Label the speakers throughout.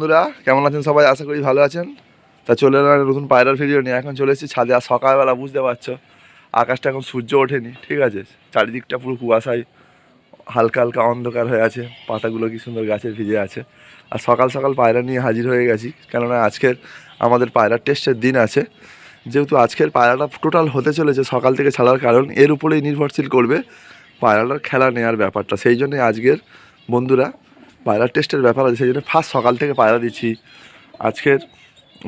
Speaker 1: বন্ধুরা, কেমন আছেন সবাই? আশা করি ভালো আছেন। তা চলে এলাম নতুন পায়রার ভিডিও নিয়ে। এখন চলে এসেছি ছাদে। আর সকালবেলা বুঝতে পারছ, আকাশটা এখন সূর্য ওঠেনি, ঠিক আছে? চারিদিকটা পুরো কুয়াশায়, হালকা হালকা অন্ধকার হয়ে আছে। পাতাগুলো কি সুন্দর গাছের ভিজে আছে। আর সকাল সকাল পায়রা নিয়ে হাজির হয়ে গেছি। কেননা আজকের আমাদের পায়রার টেস্টের দিন আছে। যেহেতু আজকের পায়রাটা টোটাল হতে চলেছে সকাল থেকে ছাড়ার কারণ, এর উপরেই নির্ভরশীল করবে পায়রাটার খেলা নেওয়ার ব্যাপারটা। সেই জন্যই আজকের বন্ধুরা পায়রা টেস্টের ব্যাপার আছে, সেই জন্য ফার্স্ট সকাল থেকে পায়রা দিচ্ছি। আজকের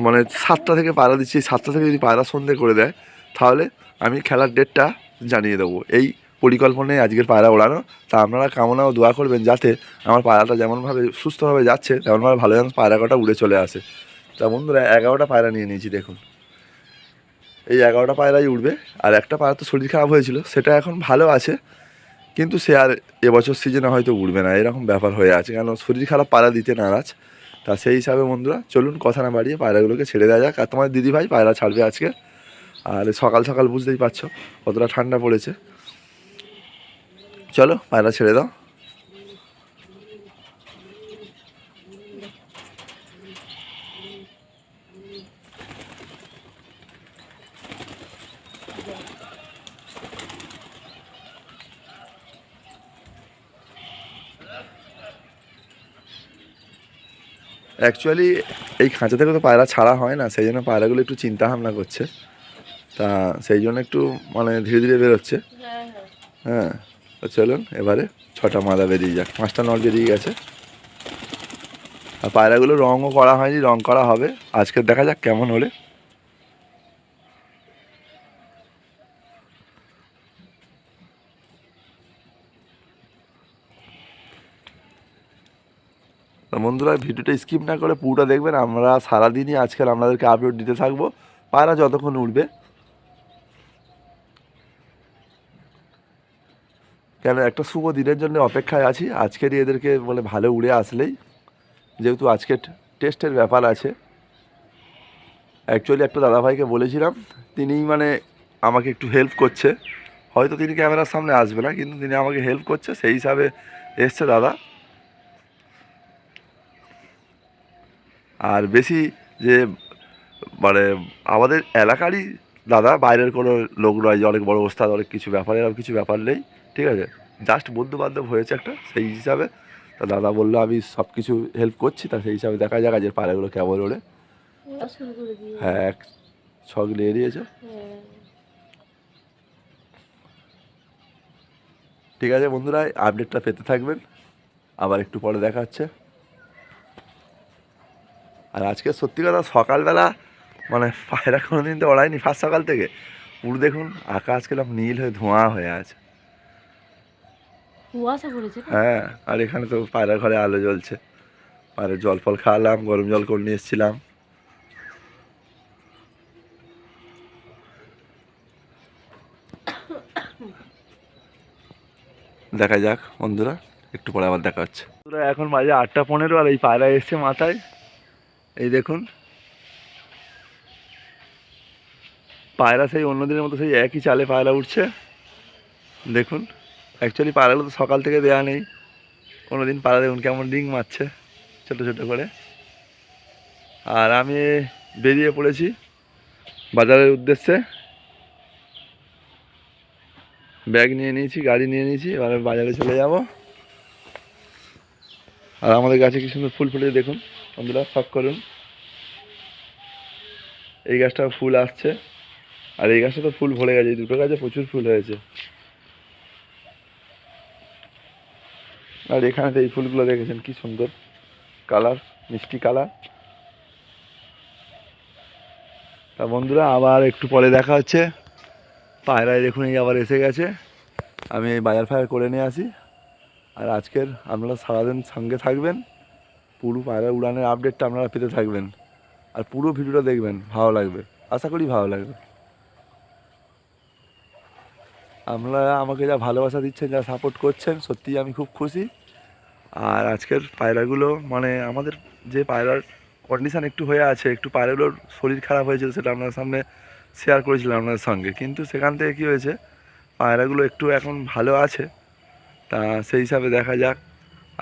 Speaker 1: মানে সাতটা থেকে পায়রা দিচ্ছি সাতটা থেকে যদি পায়রা সন্ধে করে দেয়, তাহলে আমি খেলার ডেটটা জানিয়ে দেবো। এই পরিকল্পনায় আজকের পায়রা ওড়ানো, তা আপনারা কামনা ও দোয়া করবেন যাতে আমার পায়রাটা যেমনভাবে সুস্থভাবে যাচ্ছে, তেমনভাবে ভালো যেন পায়রা কটা উড়ে চলে আসে। তা বন্ধুরা, এগারোটা পায়রা নিয়ে নিয়েছি, দেখুন। এই এগারোটা পায়রাই উঠবে আর একটা পায়রা তো শরীর খারাপ হয়েছিল, সেটা এখন ভালো আছে। কিন্তু সে আর এবছর সিজনে হয়তো উঠবে না, এরকম ব্যাপার হয়ে আছে। কেন? শরীর খারাপ, পায়রা দিতে নারাজ। তা সেই হিসাবে বন্ধুরা, চলুন কথা না বাড়িয়ে পায়রাগুলোকে ছেড়ে দেওয়া যাক। আর তোমার দিদিভাই পায়রা ছাড়বে আজকে। আর সকাল সকাল বুঝতেই পারছ, কতটা ঠান্ডা পড়েছে। চলো, পায়রা ছেড়ে দাও। অ্যাকচুয়ালি এই খাঁচা থেকে তো পায়রা ছাড়া হয় না সেই জন্য পায়রাগুলো একটু চিন্তা ভাবনা করছে। তা সেই জন্য একটু মানে ধীরে ধীরে বেরোচ্ছে।
Speaker 2: হ্যাঁ হ্যাঁ।
Speaker 1: হ্যাঁ চলুন এবারে ছটা মাদা বেরিয়ে যাক। পাঁচটা নট বেরিয়ে গেছে। আর পায়রাগুলো রঙও করা হয়নি রঙ করা হবে। আজকে দেখা যাক কেমন হলে। তো বন্ধুরা, ভিডিওটা স্কিপ না করে পুরোটা দেখবেন। আমরা সারাদিনই আজকাল আপনাদেরকে আপডেট দিতে থাকব। পায়রা যতক্ষণ উঠবে। কেন, একটা শুভ দিনের জন্য অপেক্ষায় আছি। আজকেরই এদেরকে বলে ভালো উড়ে আসলেই। যেহেতু আজকে টেস্টের ব্যাপার আছে। অ্যাকচুয়ালি একটা দাদাভাইকে বলেছিলাম, তিনি মানে আমাকে একটু হেল্প করছে। হয়তো তিনি ক্যামেরার সামনে আসবে না, কিন্তু তিনি আমাকে হেল্প করছে। সেই হিসাবে এসছে দাদা। আর বেশি যে মানে আমাদের এলাকারই দাদা, বাইরের কোনো লোক নয় যে অনেক বড় ওস্তাদ, অনেক কিছু ব্যাপার, এরকম কিছু ব্যাপার নেই, ঠিক আছে? জাস্ট বন্ধু বান্ধব হয়েছে একটা, সেই হিসাবে তা দাদা বলল, আমি সব কিছু হেল্প করছি, তা সেই হিসাবে দেখা যাক আজের পায়রাগুলো কেমন
Speaker 2: ওরা
Speaker 1: হ্যাঁ এক ছক নিয়ে
Speaker 2: হ্যাঁ
Speaker 1: ঠিক আছে বন্ধুরা আপডেটটা পেতে থাকবেন। আবার একটু পরে দেখা হচ্ছে। আর আজকে সত্যি কথা সকালবেলা মানে পায়রা কোনো দিন তো ওড়ায়নি ফার্স্ট সকাল থেকে। পুরো দেখুন আকাশ কীরকম নীল হয়ে ধোঁয়া হয়ে আছে। হ্যাঁ আর এখানে তো পায়রা ঘরে আলো জ্বলছে। পায়রা জল ফল খাওয়ালাম গরম জল করে নিয়ে এসেছিলাম। দেখা যাক বন্ধুরা একটু পরে আবার দেখা হচ্ছে। এখন বাজে আটটা পনেরো আর এই পায়রা এসছে মাথায়। দেখুন। পায়রা সেই অন্য দিনের মতো সেই একই চালে পায়রা উঠছে। দেখুন অ্যাকচুয়ালি পায়রাগুলো তো সকাল থেকে দেওয়া নেই। কোনো দিন পায়রা দেখুন কেমন ডিং মারছে, ছোটো ছোটো করে। আর আমি বেরিয়ে পড়েছি বাজারের উদ্দেশ্যে। ব্যাগ নিয়ে নিয়েছি, গাড়ি নিয়ে নিয়েছি, এবার বাজারে চলে যাব। আর আমাদের গাছে কি সুন্দর ফুল ফুটে দেখুন। বন্ধুরা শখ করুন। এই গাছটা ফুল আসছে। আর এই গাছটা তো ফুল ভরে গেছে, এই দুটো গাছে প্রচুর ফুল হয়েছে। আর এখানে তো এই ফুলগুলো দেখেছেন, কি সুন্দর। কালার, মিষ্টি কালার। তা বন্ধুরা, আবার একটু পরে দেখা হচ্ছে। পায়রায় দেখুন, এই আবার এসে গেছে। আমি এই বাজার ফায়ার করে নিয়ে আসি। আর আজকের আপনারা সারাদিন সঙ্গে থাকবেন। পুরো পায়রা উড়ানের আপডেটটা আপনারা পেতে থাকবেন। আর পুরো ভিডিওটা দেখবেন, ভালো লাগবে। আশা করি ভালো লাগবে। আপনারা আমাকে যা ভালোবাসা দিচ্ছেন, যা সাপোর্ট করছেন, সত্যিই আমি খুব খুশি। আর আজকের পায়রাগুলো মানে আমাদের যে পায়রার কন্ডিশান একটু হয়ে আছে, একটু পায়রাগুলোর শরীর খারাপ হয়েছিল, সেটা আপনার সামনে শেয়ার করেছিলাম আপনাদের সঙ্গে। কিন্তু সেখান থেকে কী হয়েছে, পায়রাগুলো একটু এখন ভালো আছে। তা সেই হিসাবে দেখা যাক,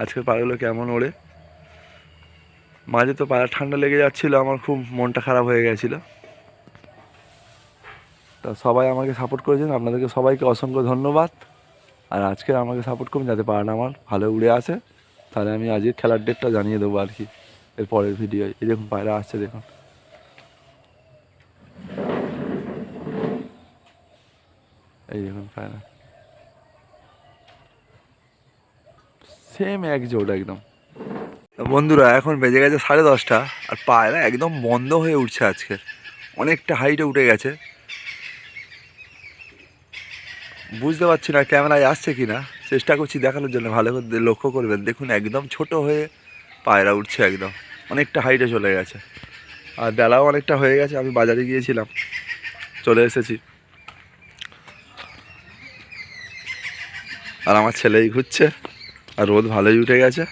Speaker 1: আজকের পায়রাগুলো কেমন ওড়ে। মাঝে তো পায়ে ঠান্ডা লেগে যাচ্ছিল, আমার খুব মনটা খারাপ হয়ে গেছিল। তা সবাই আমাকে সাপোর্ট করেছেন, আপনাদেরকে সবাইকে অসংখ্য ধন্যবাদ। আর আজকে আমাকে সাপোর্ট করুন যাতে পাড়াটা আমার ভালো উড়ে আসে। তাহলে আমি আজকে খেলার ডেটটা জানিয়ে দেবো আর কি, এর পরের ভিডিও এই দেখুন, পায়রা আসছে, দেখুন। এই দেখুন, পায়রা। সেম এক জোট একদম। বন্ধুরা, এখন বেজে গেছে সাড়ে দশটা আর পায়রা একদম বন্ধ হয়ে উঠছে আজকে। অনেকটা হাইটে উঠে গেছে। বুঝতে পারছি না ক্যামেরায় আসছে কি না চেষ্টা করছি দেখানোর জন্য, ভালো করে লক্ষ্য করবেন। দেখুন, একদম ছোট হয়ে পায়রা উঠছে একদম। অনেকটা হাইটে চলে গেছে। আর বেলাও অনেকটা হয়ে গেছে, আমি বাজারে গিয়েছিলাম। চলে এসেছি। আর আমার ছেলেই ঘুরছে। আর রোদ ভালোই উঠে গেছে।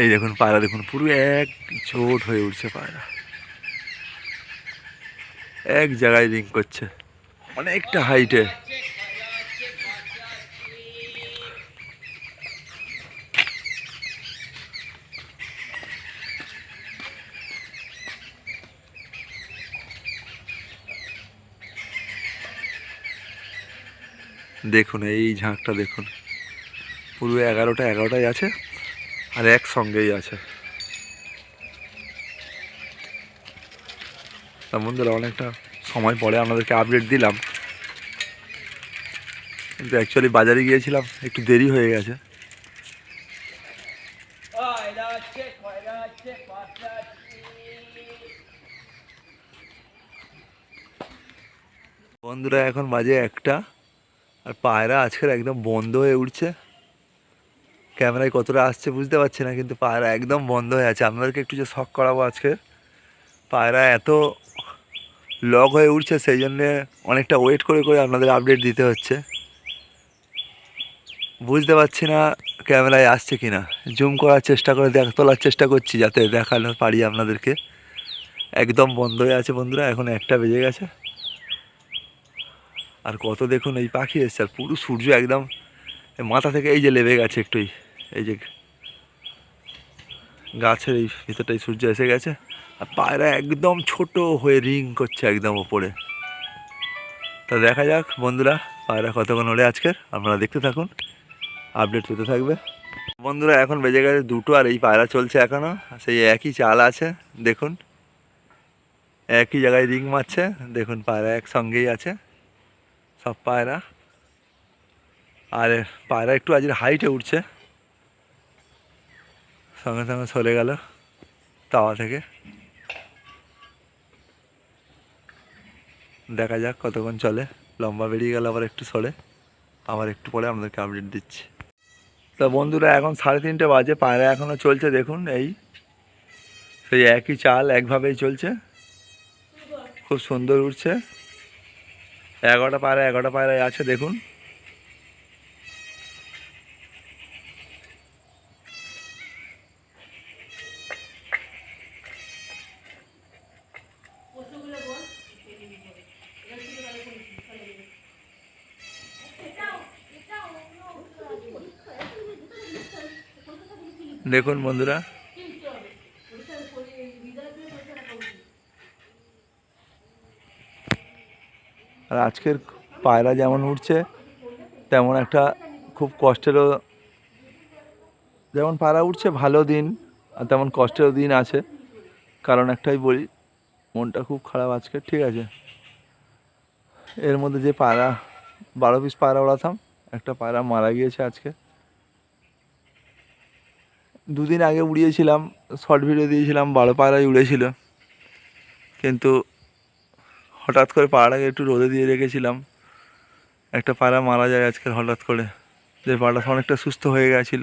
Speaker 1: এই দেখুন পায়রা, দেখুন পুরো এক জোট হয়ে উঠছে পায়রা। এক জায়গায় রিং করছে। অনেকটা হাইটে দেখুন, এই ঝাঁকটা দেখুন। পুরো এগারোটা, এগারোটাই আছে। আর একসঙ্গেই আছে। বন্ধুরা, অনেকটা সময় পরে আপনাদেরকে আপডেট দিলাম। কিন্তু অ্যাকচুয়ালি বাজারে গিয়েছিলাম, একটু দেরি হয়ে গেছে। বন্ধুরা, এখন বাজে একটা, আর পায়রা আজকের একদম বন্ধ হয়ে উঠছে। ক্যামেরায় কতটা আসছে বুঝতে পারছি না, কিন্তু পায়রা একদম বন্ধ হয়ে আছে। আপনাদেরকে একটু যে শখ করাবো আজকে। পায়রা এত লগ হয়ে উঠছে, সেই জন্যে অনেকটা ওয়েট করে করে আপনাদের আপডেট দিতে হচ্ছে। বুঝতে পারছি না ক্যামেরায় আসছে কি না জুম করার চেষ্টা করে দেখ, তোলার চেষ্টা করছি যাতে দেখানো পারি আপনাদেরকে। একদম বন্ধ হয়ে আছে বন্ধুরা, এখন একটা বেজে গেছে। আর কত দেখুন, এই পাখি এসছে, আর পুরো সূর্য একদম মাথা থেকে এই যে লেবে গেছে একটুই। এই যে গাছের এই ভিতরটাই সূর্য এসে গেছে, আর পায়রা একদম ছোট হয়ে রিং করছে একদম ওপরে তা দেখা যাক, বন্ধুরা, পায়রা কতক্ষণ ওড়ে আজকের? আপনারা দেখতে থাকুন, আপডেট পেতে থাকবে। বন্ধুরা, এখন বেজে গেছে দুটো, আর এই পায়রা চলছে এখনও সেই একই চাল আছে, দেখুন। একই জায়গায় রিং মারছে, দেখুন, পায়রা একসঙ্গেই আছে, সব পায়রা। আর পায়রা একটু আজকে হাইটে উঠছে। সঙ্গে সঙ্গে সরে গেল তাওয়া থেকে। দেখা যাক কতক্ষণ চলে। লম্বা বেরিয়ে গেল, আবার একটু সরে। আবার একটু পরে আপনাদেরকে আপডেট দিচ্ছি। তো বন্ধুরা, এখন সাড়ে তিনটে বাজে, পায়রা এখনও চলছে, দেখুন এই। সেই একই চাল একভাবেই চলছে। খুব সুন্দর উঠছে। এগারোটা পায়রা, এগারোটা পায়রায় আছে, দেখুন। দেখুন বন্ধুরা। আর আজকের পায়রা যেমন উঠছে, তেমন একটা খুব কষ্টেরও, যেমন পায়রা উঠছে ভালো দিন, আর তেমন কষ্টেরও দিন আছে। কারণ একটাই বলি, মনটা খুব খারাপ আজকে, ঠিক আছে? এর মধ্যে যে পায়রা, বারো পিস পায়রা ওড়াতাম, একটা পায়রা মারা গিয়েছে আজকে। দুদিন আগে উড়িয়েছিলাম শর্ট ভিডিও দিয়েছিলাম বারো পায়রাই উড়েছিল। কিন্তু হঠাৎ করে পাড়াটাকে একটু রোদে দিয়ে রেখেছিলাম। একটা পাড়া মারা যায় আজকাল হঠাৎ করে। যে পাড়াটা অনেকটা সুস্থ হয়ে গেছিল,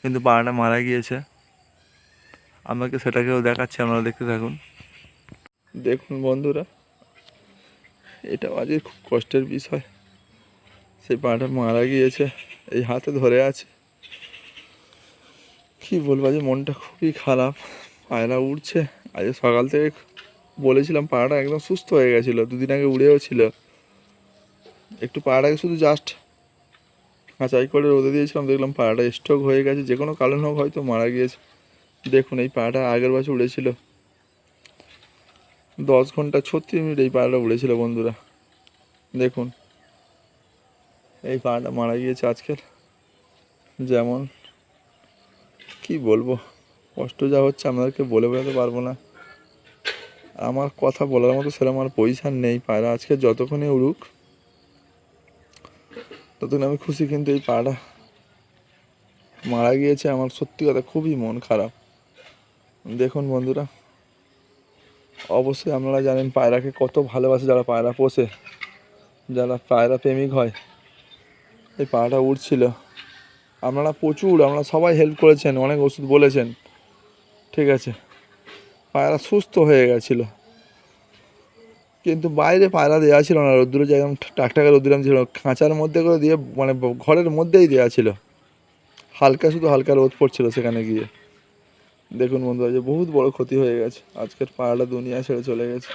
Speaker 1: কিন্তু পাড়াটা মারা গিয়েছে। আমাকে সেটাকেও দেখাচ্ছি, আপনারা দেখতে থাকুন। দেখুন বন্ধুরা এটা আজকে খুব কষ্টের বিষয়। সেই পাড়াটা মারা গিয়েছে, এই হাতে ধরে আছে। কি বলব যে মনটা খুবই খারাপ। পায়রা উঠছে আজ সকাল থেকে বলেছিলাম পাড়াটা একদম সুস্থ হয়ে গেছিল, দুদিন আগে উড়েও ছিল। একটু পাড়াটাকে শুধু জাস্ট কাঁচাই করে রোদে দিয়েছিলাম, দেখলাম পাড়াটা স্ট্রোক হয়ে গেছে। যে কোনো কারণ হোক হয়তো মারা গিয়েছে।
Speaker 3: দেখুন, এই পাড়াটা আগের বছর উড়েছিল। দশ ঘণ্টা ছত্রিশ মিনিট এই পাড়াটা উড়েছিল বন্ধুরা। দেখুন, এই পাড়াটা মারা গিয়েছে আজকের। যেমন কি বলব? কষ্ট যা হচ্ছে আপনাদেরকে বলে বোঝাতে পারব না। আমার কথা বলার মতো সেরকম আর পজিশান নেই পায়রা। আজকে যতক্ষণে উড়ুক, ততক্ষণ আমি খুশি কিন্তু এই পাড়া। মারা গিয়েছে আমার সত্যি কথা খুবই মন খারাপ। দেখুন বন্ধুরা, অবশ্যই আপনারা জানেন পায়রাকে কত ভালোবাসে যারা পায়রা পোষে। যারা পায়রা প্রেমিক হয়। এই পায়রাটা উড়ছিল। আপনারা প্রচুর, আপনারা সবাই হেল্প করেছেন, অনেক ওষুধ বলেছেন। ঠিক আছে। পায়রা সুস্থ হয়ে গেছিল। কিন্তু বাইরে পায়রা দেওয়া ছিল না রোদ্দুরে যেরকম টাকটাকা রোদ্দুরাম ছিল। খাঁচার মধ্যে করে দিয়ে মানে ঘরের মধ্যেই দেওয়া ছিল। হালকা, শুধু হালকা রোদ পড়ছিল সেখানে গিয়ে। দেখুন বন্ধুরা, যে বহুত বড় ক্ষতি হয়ে গেছে। আজকের পায়রাটা দুনিয়া ছেড়ে চলে গেছে।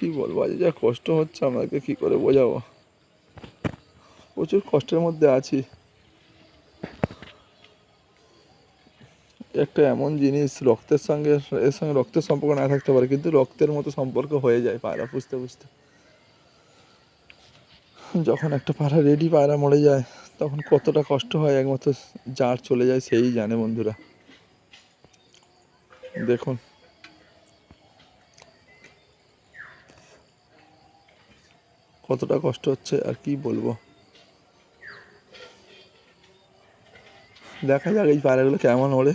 Speaker 3: কি বলব, আজ যা কষ্ট হচ্ছে আমাকে কি করে বোঝাবো? প্রচুর কষ্টের মধ্যে আছি। একটা এমন জিনিস, রক্তের সঙ্গে, এর সঙ্গে রক্তের সম্পর্ক না থাকতে পারে, কিন্তু রক্তের মতো সম্পর্ক হয়ে যায় পায়রা পুষতে পুষতে। যখন একটা পায়রা রেডি পায়রা মরে যায়, তখন কতটা কষ্ট হয় একমাত্র যার চলে যায় সেই জানে বন্ধুরা। দেখুন। কতটা কষ্ট হচ্ছে আর কি বলব। দেখা যাক এই পায়রাগুলো কেমন ওড়ে।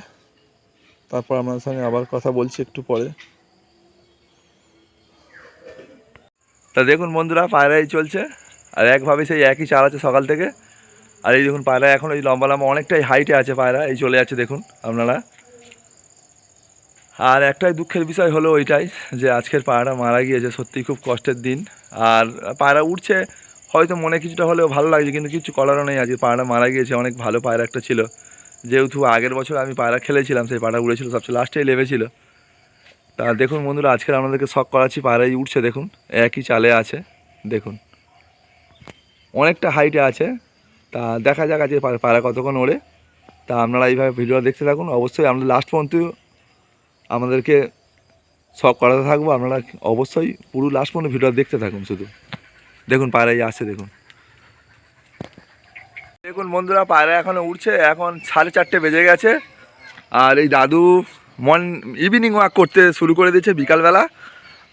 Speaker 3: তারপর আপনার সঙ্গে আবার কথা বলছি একটু পরে।
Speaker 1: তা দেখুন বন্ধুরা, পায়রাই চলছে, আর একভাবে সেই একই চাল আছে সকাল থেকে। আর এই দেখুন পায়রা এখন ওই লম্বা লম্বা অনেকটাই হাইটে আছে পায়রা, এই চলে যাচ্ছে দেখুন আপনারা। আর একটাই দুঃখের বিষয় হলো ওইটাই যে আজকের পায়রা মারা গিয়েছে সত্যিই খুব কষ্টের দিন। আর পায়রা উঠছে হয়তো মনে কিছুটা হলেও ভালো লাগছে, কিন্তু কিছু করারও নেই। আজকে পায়রা মারা গিয়েছে, অনেক ভালো পায়রা একটা ছিল। যেহেতু আগের বছর আমি পায়রা খেলেছিলাম, সেই পায়রা উড়েছিল সবচেয়ে লাস্টেই লেবেছিল তা দেখুন বন্ধুরা, আজকের আপনাদেরকে শখ করাচ্ছি পায়রাই উঠছে, দেখুন, একই চালে আছে, দেখুন। অনেকটা হাইটে আছে, তা দেখা যাক আজকে পায়রা কতক্ষণ ওড়ে। তা আপনারা এইভাবে ভিডিওটা দেখতে থাকুন। অবশ্যই আমরা লাস্ট পর্যন্ত আমাদেরকে শখ করাতে থাকব। আপনারা অবশ্যই পুরো লাস্ট পর্যন্ত ভিডিওটা দেখতে থাকুন শুধু। দেখুন, পায়রাই আসছে, দেখুন। দেখুন বন্ধুরা পায়রা এখনও উঠছে এখন সাড়ে চারটে বেজে গেছে। আর এই দাদু মন ইভিনিং ওয়াক করতে শুরু করে দিয়েছে বিকালবেলা।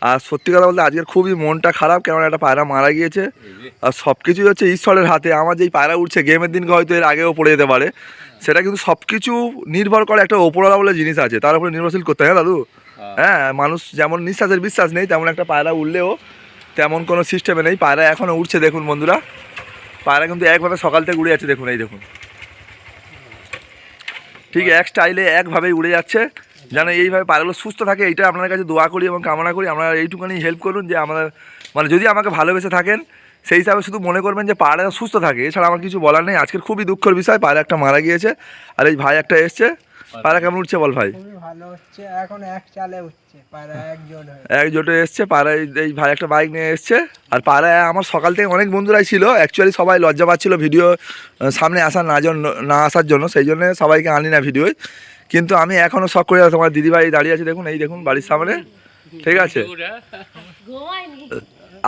Speaker 1: আর সত্যি কথা বলতে আজকের খুবই মনটা খারাপ কেননা একটা পায়রা মারা গিয়েছে। আর সব কিছুই হচ্ছে ঈশ্বরের হাতে। আমার যেই পায়রা উঠছে গেমের দিনকে হয়তো এর আগেও পড়ে যেতে পারে। সেটা কিন্তু সব কিছু নির্ভর করে একটা ওপরওয়ালা বলে জিনিস আছে। তার উপরে নির্ভরশীল করতে হয় হ্যাঁ দাদু? হ্যাঁ। মানুষ যেমন নিঃশ্বাসের বিশ্বাস নেই তেমন একটা পায়রা উঠলেও তেমন কোনো সিস্টেমে নেই। পায়রা এখনও উঠছে দেখুন বন্ধুরা। পায়রা কিন্তু একভাবে সকাল থেকে উড়ে যাচ্ছে, দেখুন, এই দেখুন। ঠিক এক স্টাইলে একভাবেই উড়ে যাচ্ছে, যেন এইভাবে পায়রাগুলো সুস্থ থাকে, এইটা আপনার কাছে দোয়া করি এবং কামনা করি, আপনারা এইটুকুনি হেল্প করুন যে আমাদের মানে যদি আমাকে ভালোবেসে থাকেন, সেই হিসাবে শুধু মনে করবেন যে পায়রা সুস্থ থাকে, এছাড়া আমার কিছু বলার নেই, আজকের খুবই দুঃখের বিষয় পায়রা একটা মারা গিয়েছে, আর এই ভাই একটা এসছে পায়রা কেমন উঠছে বল ভাই?
Speaker 4: ভালো হচ্ছে এখন এক চালে উঠছে পায়রা একজন হয়ে।
Speaker 1: জোটে এসছে পাড়ায় এই ভাই একটা বাইক নিয়ে এসছে। আর পাড়ায় আমার সকাল থেকে অনেক বন্ধুরাই ছিল অ্যাকচুয়ালি সবাই লজ্জা পাচ্ছিল ভিডিও সামনে আসার না জন্য না আসার জন্য সেই জন্য সবাইকে আনি না ভিডিওয় কিন্তু আমি এখনও শখ করে তোমার দিদিভাই দাঁড়িয়ে আছে দেখুন এই দেখুন বাড়ির সামনে। ঠিক আছে?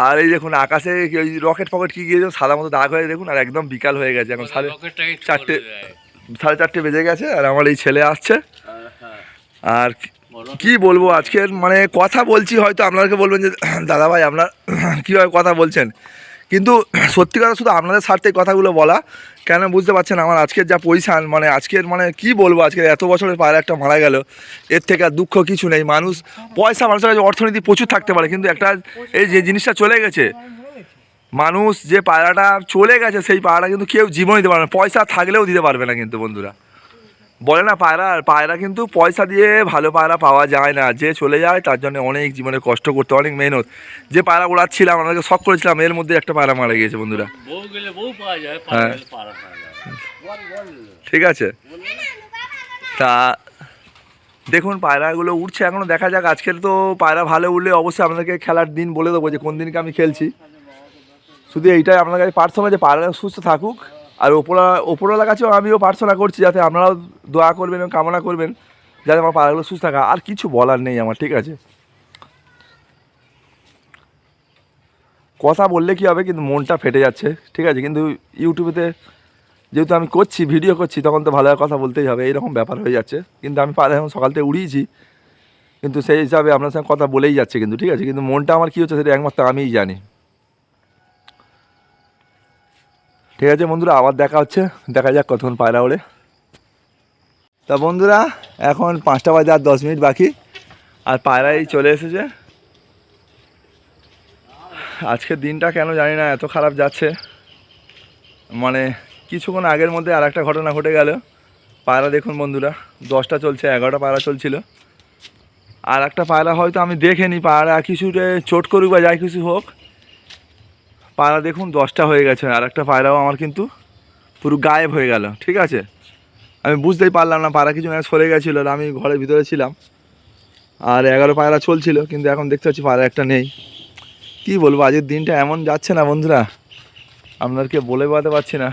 Speaker 1: আর এই দেখুন আকাশে ওই রকেট ফকেট কি গিয়েছে সাদা মতো দাগ হয়ে দেখুন আর একদম বিকাল হয়ে গেছে এখন সাড়ে চারটে সাড়ে চারটে বেজে গেছে আর আমার এই ছেলে আসছে। আর কি- বলব আজকের? মানে কথা বলছি হয়তো আপনাদেরকে বলবেন যে দাদা ভাই আপনার কীভাবে কথা বলছেন? কিন্তু সত্যি কথা শুধু আপনাদের স্বার্থে কথাগুলো বলা কেন বুঝতে পারছেন আমার আজকের যা পজিশান মানে আজকের মানে কি বলব আজকের? এত বছরের পায়রা একটা মারা গেল এর থেকে আর দুঃখ কিছু নেই। মানুষ পয়সা মানুষের কাছে অর্থনীতি প্রচুর থাকতে পারে কিন্তু একটা এই যে জিনিসটা চলে গেছে মানুষ যে পায়রাটা চলে গেছে সেই পায়রাটা কিন্তু কেউ জীবন দিতে পারবে না। পয়সা থাকলেও দিতে পারবে না কিন্তু বন্ধুরা। বলে না পায়রা পায়রা কিন্তু পয়সা দিয়ে ভালো পায়রা পাওয়া যায় না। যে চলে যায় তার জন্য অনেক জীবনে কষ্ট করতে অনেক মেহনত। যে পায়রা উড়াচ্ছিলাম আমাদেরকে শখ করেছিলাম এর মধ্যে একটা পায়রা মারা গিয়েছে বন্ধুরা। হ্যাঁ। ঠিক আছে। তা দেখুন পায়রাগুলো উঠছে এখনও দেখা যাক। আজকের তো পায়রা ভালো উঠলে অবশ্যই আপনাদেরকে খেলার দিন বলে দেবো যে কোন দিনকে আমি খেলছি। শুধু এইটাই, আপনার কাছে প্রার্থনা যে পায়রা সুস্থ থাকুক, আর ওপরা ওপরওয়ালার কাছেও আমিও প্রার্থনা করছি যাতে আপনারাও দোয়া করবেন এবং কামনা করবেন, যাতে আমার পায়রাগুলো সুস্থ থাকে, আর কিছু বলার নেই আমার, ঠিক আছে? কথা বললে কি হবে, কিন্তু মনটা ফেটে যাচ্ছে, ঠিক আছে? কিন্তু ইউটিউবেতে যেহেতু আমি করছি, ভিডিও করছি, তখন তো ভালোভাবে কথা বলতেই হবে, এইরকম ব্যাপার হয়ে যাচ্ছে। কিন্তু আমি পায়রা এখন সকাল থেকে উড়িয়েছি, কিন্তু সেই হিসাবে আপনার সঙ্গে কথা বলেই যাচ্ছে কিন্তু, ঠিক আছে? কিন্তু মনটা আমার কী হচ্ছে, সেটা একমাত্র আমিই জানি। ঠিক আছে বন্ধুরা, আবার দেখা হচ্ছে। দেখা যাক কতক্ষণ পায়রা ওড়ে তা বন্ধুরা, এখন পাঁচটা বাজে আর দশ মিনিট বাকি। আর পায়রাই চলে এসেছে। আজকের দিনটা কেন জানি না, এত খারাপ যাচ্ছে। মানে কিছুক্ষণ আগের মধ্যে আর একটা ঘটনা ঘটে গেল। পায়রা দেখুন বন্ধুরা, দশটা চলছে, এগারোটা পায়রা চলছিল। আর একটা পায়রা হয়তো আমি দেখিনি পায়রা কিছুতে চোট করুক বা যাই কিছু হোক। পায়রা দেখুন দশটা হয়ে গেছে, আর একটা পায়রাও আমার কিন্তু পুরো গায়েব হয়ে গেল, ঠিক আছে? আমি বুঝতেই পারলাম না, পায়রা কিছু সরে গেছিল আমি ঘরের ভিতরে ছিলাম। আর এগারো পায়রা চলছিল, কিন্তু এখন দেখতে পাচ্ছি পায়রা একটা নেই। কি বলব, আজকের দিনটা এমন যাচ্ছে না বন্ধুরা, আপনাদেরকে বলে বোঝাতে পারছি না।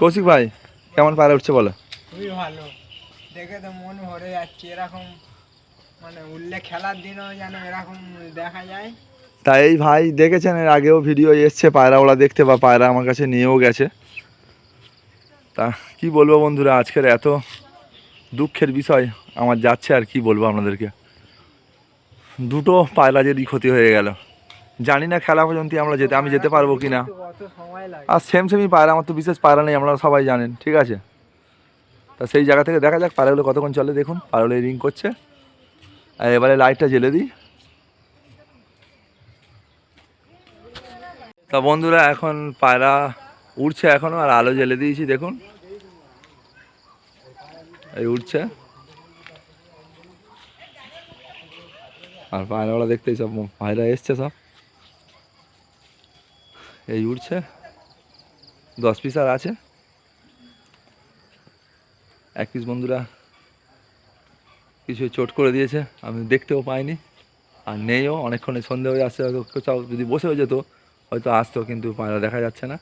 Speaker 1: কৌশিক ভাই, কেমন পায়রা উঠছে বলো?
Speaker 4: খুবই ভালো। দেখে তো মন ভরে যাচ্ছে, এরকম মানে উঠলে খেলার দিনও যেন এরকম দেখা যায়।
Speaker 1: তা এই ভাই দেখেছেন, এর আগেও ভিডিও এসছে পায়রা ওরা দেখতে, বা পায়রা আমার কাছে নিয়েও গেছে। তা কি বলব বন্ধুরা, আজকের এত দুঃখের বিষয়, আমার যাচ্ছে আর কি বলব আপনাদেরকে। দুটো পায়রা যদি ক্ষতি হয়ে গেল। জানি না খেলা পর্যন্ত আমরা যেতে, আমি যেতে পারব কি না আর সেম সেমই পায়রা, আমার তো বিশেষ পায়রা নেই, আপনারা সবাই জানেন, ঠিক আছে? তা সেই জায়গা থেকে দেখা যাক, পায়রাগুলো কতক্ষণ চলে, দেখুন, পায়রাগুলো রিং করছে। আর এবারে লাইটটা জ্বেলে দিই। তা বন্ধুরা, এখন পায়রা উঠছে এখনও আর আলো জ্বেলে দিয়েছি, দেখুন। এই উঠছে আর পায়রাওয়ালা দেখতেই সব পায়রা এসছে সব। এই উঠছে দশ পিস আর আছে। এক পিস বন্ধুরা কিছু চোট করে দিয়েছে, আমি দেখতেও পাইনি। আর নেইও, অনেকক্ষণে সন্ধে হয়ে আসছে কোথাও যদি বসে হয়ে যেত হয়তো আসতো কিন্তু পায়রা দেখা যাচ্ছে না।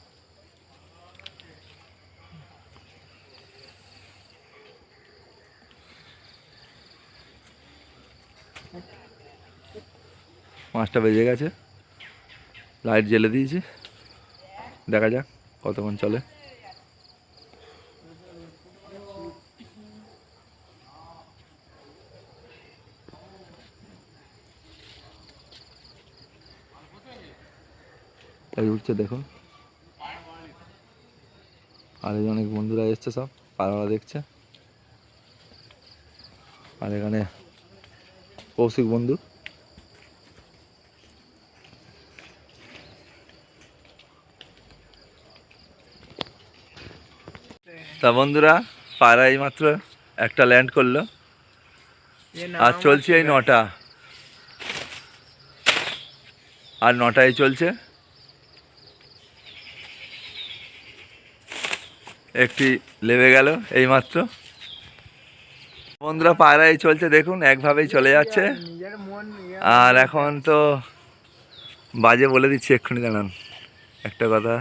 Speaker 1: পাঁচটা বেজে গেছে। লাইট জ্বেলে দিয়েছি। দেখা যাক কতক্ষণ চলে। উঠছে দেখুন আর অনেক বন্ধুরা এসছে সব পাড়ারা দেখছে। আর এখানে কৌশিক বন্ধু। তা বন্ধুরা পায়রা মাত্র একটা ল্যান্ড করল। আর চলছে এই নটা। আর নটায় চলছে। একটি লেবে গেল এইমাত্র। বন্ধুরা, পায়রাই চলছে, দেখুন, একভাবেই চলে যাচ্ছে। আর এখন তো বাজে বলে দিচ্ছি, এক্ষুনি দাঁড়ান একটা কথা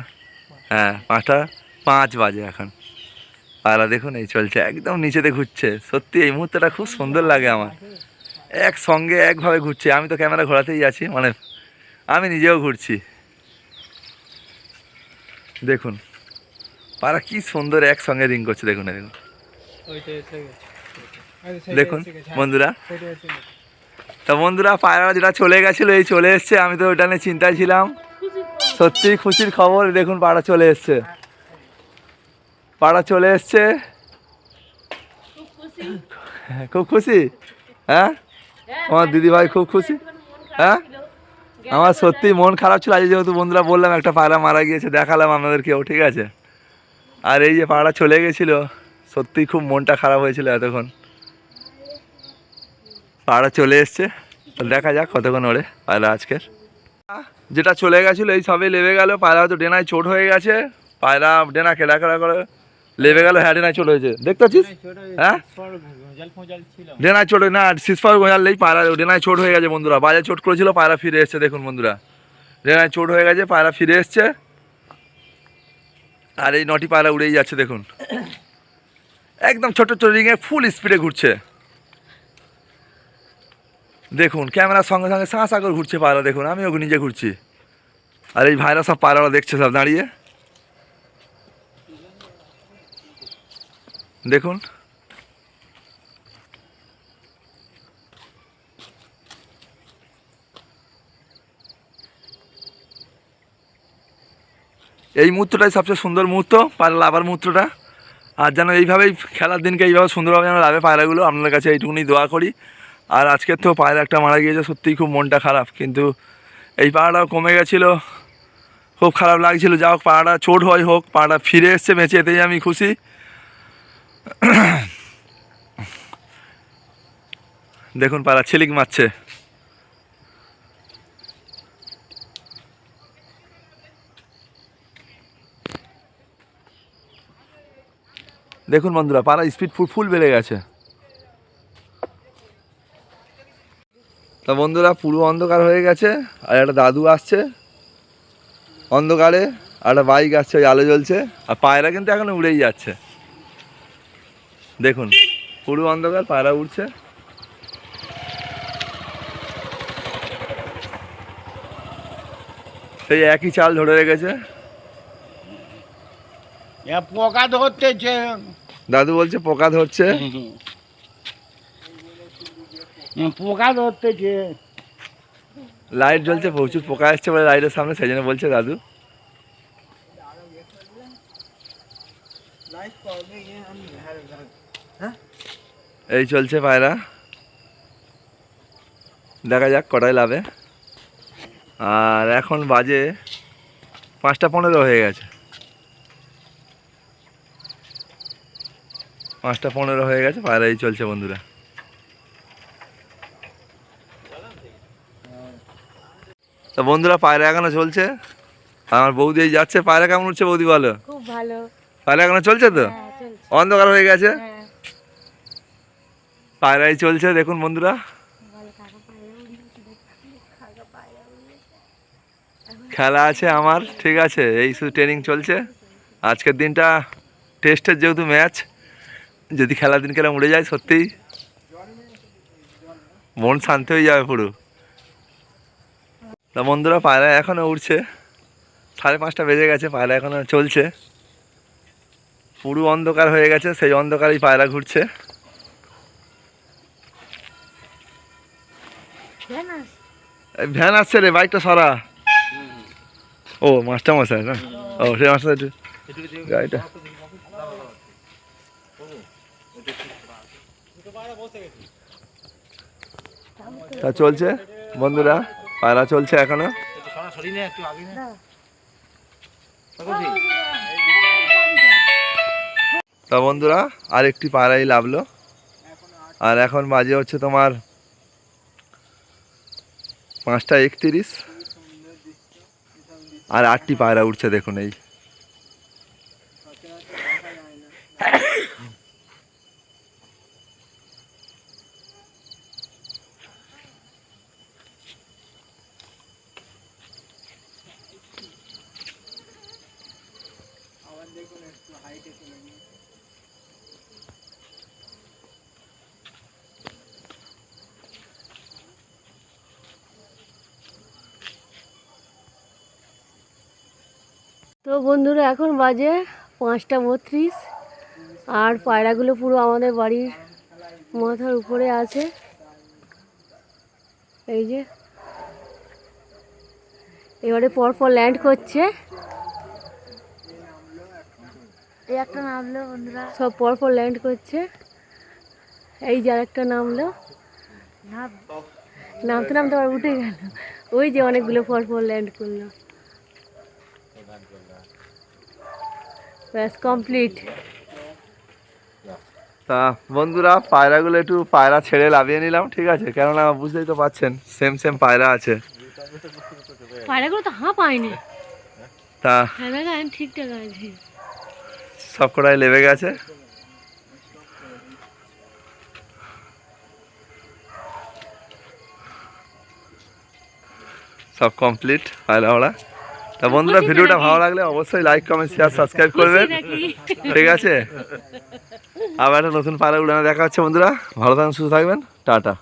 Speaker 1: হ্যাঁ পাঁচটা, পাঁচ বাজে এখন। পায়রা, দেখুন, এই চলছে, একদম নিচেতে ঘুরছে। সত্যি, এই মুহূর্তটা খুব সুন্দর লাগে আমার। একসঙ্গে, একভাবে ঘুরছে। আমি তো ক্যামেরা ঘোরাতেই আছি মানে আমি নিজেও ঘুরছি। দেখুন পায়রা কি সুন্দর একসঙ্গে রিং করছে দেখুন দেখুন। দেখুন
Speaker 4: হ্যাঁ,
Speaker 1: বন্ধুরা
Speaker 4: সেটা
Speaker 1: তা বন্ধুরা পায়রা যেটা চলে গেছিল এই চলে এসছে আমি তো ওটা নিয়ে চিন্তায় ছিলাম। সত্যি খুশির খবর দেখুন পাড়া চলে এসছে। পাড়া চলে এসছে।
Speaker 2: খুব খুশি?
Speaker 1: হ্যাঁ?
Speaker 2: হ্যাঁ,
Speaker 1: আমার দিদি ভাই খুব খুশি? হ্যাঁ? আমার সত্যি মন খারাপ ছিল আজ যেহেতু বন্ধুরা বললাম একটা পায়রা মারা গিয়েছে দেখালাম আপনাদেরকেও ঠিক আছে? আর এই যে পায়রা চলে গেছিল সত্যি খুব মনটা খারাপ হয়েছিল এতক্ষণ। পায়রা চলে এসছে দেখা যাক কতক্ষণ ওরে পায়রা আজকের। যেটা চলে গেছিল এই সবে লেবে গেল পায়রা হয়তো ডেনায় চোট হয়ে গেছে পায়রা ডেনা কেলা কেলা করে লেবে গেল হ্যাঁ ডেনায় চোট হয়েছে। দেখতে পাচ্ছিস? হ্যাঁ? ডেনায় চোট না সিসপার গোজালেই পায়রা ডেনায় চোট হয়ে গেছে বন্ধুরা বাজে চোট করেছিল পায়রা ফিরে এসছে দেখুন বন্ধুরা। ডেনায় চোট হয়ে গেছে পায়রা ফিরে এসছে। আর এই নটি পায়রা উড়েই যাচ্ছে, দেখুন। একদম ছোট ছোট রিংয়ে ফুল স্পিডে ঘুরছে। দেখুন, ক্যামেরার সঙ্গে সঙ্গে সাঁ সাগর ঘুরছে পায়রা, দেখুন আমি ওকে নিজে ঘুরছি। আর এই ভাইরা সব পায়রারা দেখছে সব দাঁড়িয়ে। দেখুন। এই মুহূর্তটাই সবচেয়ে সুন্দর মুহূর্ত পায়রা লাভার মুহূর্তটা। আর যেন এইভাবেই খেলার দিনকে এইভাবে সুন্দরভাবে যেন লাভে পায়রাগুলো আপনাদের কাছে এইটুকুনি দোয়া করি। আর আজকের তো পায়রা একটা মারা গিয়েছে, সত্যিই খুব মনটা খারাপ, কিন্তু এই পায়রাটাও কমে গেছিল। খুব খারাপ লাগছিল যা হোক পাড়াটা চোট হয় হোক, পাড়াটা ফিরে এসছে বেঁচে এতেই আমি খুশি। দেখুন পাড়া ছিলিক মারছে। দেখুন বন্ধুরা পাড়া স্পিড ফুল ফুল বেড়ে গেছে। তা বন্ধুরা, পুরো অন্ধকার হয়ে গেছে, আর একটা দাদু আসছে। অন্ধকারে, আর একটা বাইক আসছে, ওই আলো জ্বলছে, আর পায়রা কিন্তু এখন উড়েই যাচ্ছে। দেখুন, পুরো অন্ধকার, পায়রা উড়ছে। সেই একই চাল ধরে রেখেছে।
Speaker 5: পোকা ধরতেছে।
Speaker 1: দাদু বলছে পোকা ধরছে?
Speaker 5: পোকা ধরতেছে।
Speaker 1: লাইট জ্বলছে প্রচুর পোকা আসছে বলে লাইটের সামনে সেই জন্য বলছে দাদু। এই চলছে পায়রা। দেখা যাক কটায় লাভে। আর এখন বাজে পাঁচটা পনেরো হয়ে গেছে। পাঁচটা পনেরো হয়ে গেছে পায়রা এই চলছে বন্ধুরা। তো বন্ধুরা পায়রা এখনও চলছে? আমার বৌদি যাচ্ছে পায়রা কেমন উঠছে বৌদি বলো?
Speaker 2: খুব ভালো।
Speaker 1: পায়রা এখনও চলছে তো?
Speaker 2: হ্যাঁ
Speaker 1: অন্ধকার হয়ে গেছে?
Speaker 2: হ্যাঁ।
Speaker 1: পায়রাই চলছে দেখুন বন্ধুরা। খেলা আছে আমার ঠিক আছে এই শুধু ট্রেনিং চলছে। আজকের দিনটা টেস্টের যেহেতু ম্যাচ যদি খেলার দিন খেলা উড়ে যায় সত্যিই। মন শান্তি হয়ে যাবে পুরো। তা বন্ধুরা পায়রা এখনও উঠছে সাড়ে পাঁচটা বেজে গেছে পায়রা এখনও চলছে। পুরো অন্ধকার হয়ে গেছে সেই অন্ধকারেই পায়রা ঘুরছে। এই ভ্যান আসছে রে বাইকটা সরা। ও মাস্টার মশাই না? ও সেই মাস্টার গাড়িটা তা চলছে, বন্ধুরা? পায়রা চলছে এখনও? তা বন্ধুরা আর একটি পায়রাই লাভলো। আর এখন বাজে হচ্ছে তোমার পাঁচটা একতিরিশ। আর আটটি পায়রা উঠছে, দেখুন এই।
Speaker 2: তো বন্ধুরা এখন বাজে পাঁচটা বত্রিশ আর পায়রাগুলো পুরো আমাদের বাড়ির মাথার উপরে আছে। এই যে এবারে পরপর ল্যান্ড করছে। এই একটা নামলো বন্ধুরা। সব পরপর ল্যান্ড করছে। এই যে আরেকটা নামলো। নামতে নামতে আবার উঠে গেল। ওই যে অনেকগুলো পরপর ল্যান্ড করল। ব্যাস কমপ্লিট
Speaker 1: তা বন্ধুরা পায়রাগুলো একটু পায়রা ছেড়ে লাভিয়ে নিলাম ঠিক আছে? কেননা বুঝতেই তো পাচ্ছেন সেম সেম পায়রা আছে।
Speaker 2: পায়রাগুলো তো হাঁ পায়নি।
Speaker 1: তা
Speaker 2: হ্যাঁ ঠিকঠাক আছে।
Speaker 1: সব কটাই লেবে গেছে। সব কমপ্লিট পায়রা ওরা তা বন্ধুরা ভিডিওটা ভালো লাগলে অবশ্যই লাইক কমেন্ট শেয়ার সাবস্ক্রাইব করবেন। ঠিক আছে? আবার একটা নতুন পাড়া উড়ানো দেখা হচ্ছে বন্ধুরা। ভালো থাকবেন সুস্থ থাকবেন। টাটা।